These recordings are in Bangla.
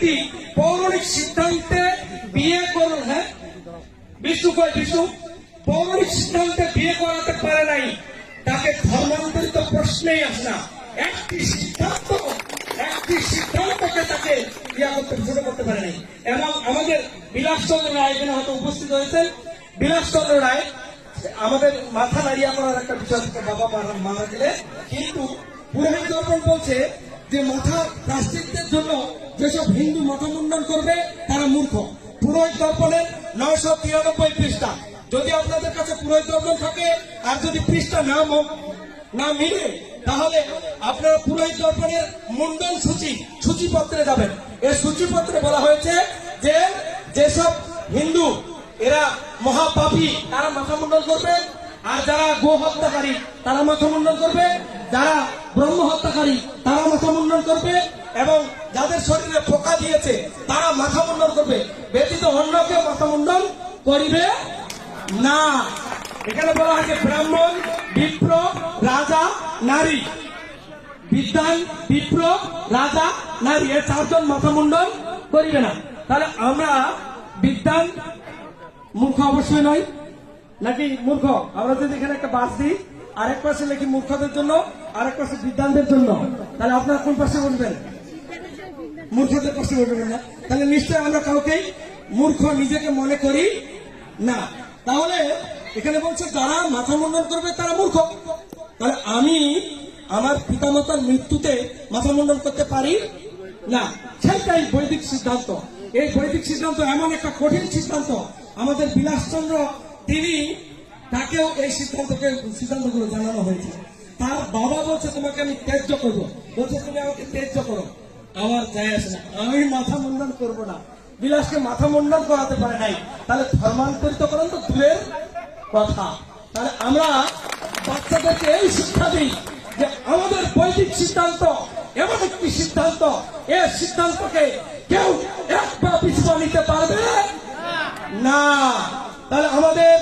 ব্যক্তি পৌরাণিক সিদ্ধান্তে বিয়ে করল হ্যাঁ? বিষ্ণু কয়, বিষ্ণু? পৌরাণিক সিদ্ধান্তে বিয়ে করাতে পারে নাই। তাকে ধর্মান্তরিত প্রশ্নেই আসে না। একটি সিদ্ধান্ত, একটি সিদ্ধান্তকে তাকে ইয়া করতে ছোট করতে পারে নাই। এবং আমাদের বিলাসচন্দ্র রায় এখানে হয়তো উপস্থিত হয়েছে। বিলাসচন্দ্র রায়, আমাদের মাথা নাড়িয়া করার একটা থেকে বাবা মারা গেলে কিন্তু পুরোহিত বলছে যে মাথা প্লাস্টিকদের জন্য যেসব হিন্দু মাথা করবে, তারা মূর্খ। পুরোহিত দর্পণের নয়শো তিরানব্বই পৃষ্ঠা। যদি আপনাদের কাছে পুরোহিত দর্পণ থাকে, আর যদি পৃষ্ঠা না না মিলে, তাহলে আপনারা পুরোহিত দর্পণের মুন্ডন সূচি, সূচিপত্রে যাবেন। এই সূচিপত্রে বলা হয়েছে যে, যেসব হিন্দু, এরা মহাপাপী, তারা মাথা মুন্ডন করবে, আর যারা গো হত্যাকারী তারা মাথা করবে, যারা ব্রহ্ম হত্যাকারী তারা মাথা করবে, এবং যাদের শরীরে দিয়েছে, তারা মাথা মুন্ডন করবে। ব্যতীত অন্য কেউ মাথা মুন্ডন করিবে না। এখানে বলা হয়েছে ব্রাহ্মণ, বিপ্র, রাজা, নারী। বিদ্যান, বিপ্র, রাজা, নারী, এর চারজন মাথা মুন্ডন করিবে না। তাহলে আমরা বিদ্যান মূর্খ অবশ্যই নয় নাকি মূর্খ? আমরা যদি এখানে একটা বাস দিই, আরেক পাশে লিখি মূর্খদের জন্য, আরেক পাশে বিদ্যানদের জন্য। তাহলে আপনারা কোন পাশে বলবেন মূর্খদের পাশে বলবেন না। তাহলে নিশ্চয়ই আমরা কাউকে মূর্খ নিজেকে মনে করি না। তাহলে এখানে বলছে, যারা মাথা মুন্ডন করবে তারা মূর্খ। তাহলে আমি আমার পিতামাতার মৃত্যুতে মাথা মুন্ডন করতে পারি না? সেটাই বৈদিক সিদ্ধান্ত। এই বৈদিক সিদ্ধান্ত এমন একটা কঠিন সিদ্ধান্ত। আমাদের বিলাসচন্দ্র তিনি তাকেও এই সিদ্ধান্তকে, সিদ্ধান্তগুলো জানানো হয়েছে। তার বাবা বলছে, তোমাকে আমি ত্যায্য করব। বলছে, তুমি আমাকে ত্যায্য করো। আমার যায় আসে না। আমি মাথা মুন্ডন করব না। বিলাসকে মাথা মুন্ডন করাতে পারে নাই। তাহলে ধর্মান্তরিত করেন তো দূরের কথা। তাহলে আমরা বাচ্চাদেরকে এই শিক্ষা দিই যে আমাদের বৈদিক সিদ্ধান্ত এমন একটি সিদ্ধান্ত। এই সিদ্ধান্তকে কেউ এক পা পিছুপা নিতে পারবে না। তাহলে আমাদের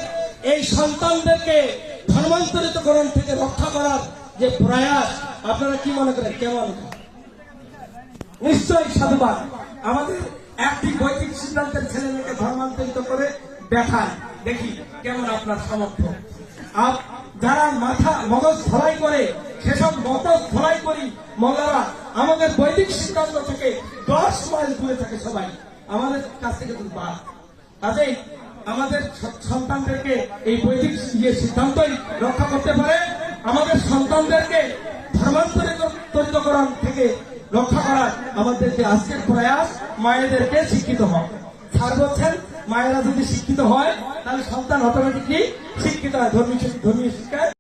এই সন্তানদেরকে ধর্মান্তরিতকরণ থেকে রক্ষা করার যে প্রয়াস, আপনারা কি মনে করেন? কেমন নিশ্চয়ই সাধুবাদ। আমাদের একটি বৈদিক সিদ্ধান্তের ছেলে মেয়েকে ধর্মান্তরিত করে দেখায় দেখি কেমন আপনার সামর্থ্য। আর যারা মাথা মগজ ধলাই করে, সেসব মগজ ধলাই করি মঙ্গলা আমাদের বৈদিক সিদ্ধান্ত থেকে দশ মাইল দূরে থাকে সবাই। আমাদের কাছ থেকে দুর্বার কাজেই আমাদের সন্তানদেরকে এই বৈদিক ইয়ে সিদ্ধান্তই রক্ষা করতে পারে। আমাদের সন্তানদেরকে ধর্মান্তরিত ধর্মান্তরিতকরণ থেকে রক্ষা করার আমাদের যে আজকের প্রয়াস মায়েদেরকে শিক্ষিত হয় স্যার বলছেন, মায়েরা যদি শিক্ষিত হয়, তাহলে সন্তান অটোমেটিকলি শিক্ষিত হয়। ধর্মীয় ধর্মীয় শিক্ষায়